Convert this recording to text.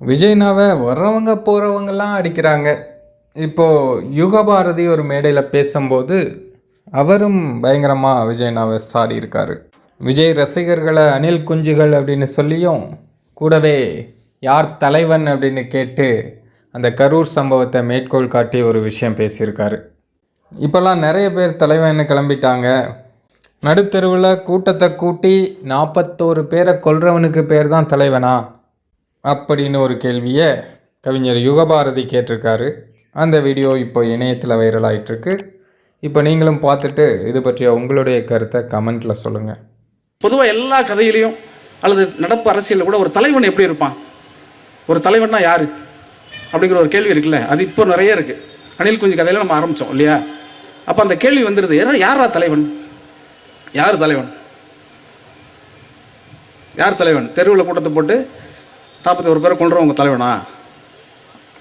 விஜய்னாவை வர்றவங்க போகிறவங்கலாம் அடிக்கிறாங்க. இப்போது யுகபாரதி ஒரு மேடையில் பேசும்போது அவரும் பயங்கரமாக விஜய்னாவை சாடி இருக்காரு. விஜய் ரசிகர்களை அணில் குஞ்சுகள் அப்படின்னு சொல்லியும் கூடவே யார் தலைவன் அப்படின்னு கேட்டு அந்த கரூர் சம்பவத்தை மேற்கோள் காட்டி ஒரு விஷயம் பேசியிருக்காரு. இப்போல்லாம் நிறைய பேர் தலைவன்னு கிளம்பிட்டாங்க. நடுத்தெருவில் கூட்டத்தை கூட்டி நாற்பத்தோரு பேரை கொல்றவனுக்கு பேர் தான் தலைவனா? அப்படின்னு ஒரு கேள்வியை கவிஞர் யுகபாரதி கேட்டிருக்காரு. அந்த வீடியோ இப்போ இணையத்தில் வைரல் ஆகிட்டுருக்கு இப்போ நீங்களும் பார்த்துட்டு இது பற்றிய உங்களுடைய கருத்தை கமெண்ட்டில் சொல்லுங்கள் பொதுவாக எல்லா கதையிலையும் அல்லது நடப்பு அரசியலில் கூட ஒரு தலைவன் எப்படி இருப்பான்? ஒரு தலைவன்னா யார்? அப்படிங்கிற ஒரு கேள்வி இருக்குல்ல. அது இப்போ நிறைய இருக்குது அணில் குஞ்சு கதையில நம்ம ஆரம்பித்தோம் இல்லையா? அப்போ அந்த கேள்வி வந்துடுது ஏன்னா யாரா தலைவன்? யார் தலைவன்? யார் தலைவன்? தெருவில் கூட்டத்தை போட்டு நாற்பத்தி ஒரு பேரை கொண்டுறவங்க தலைவனா?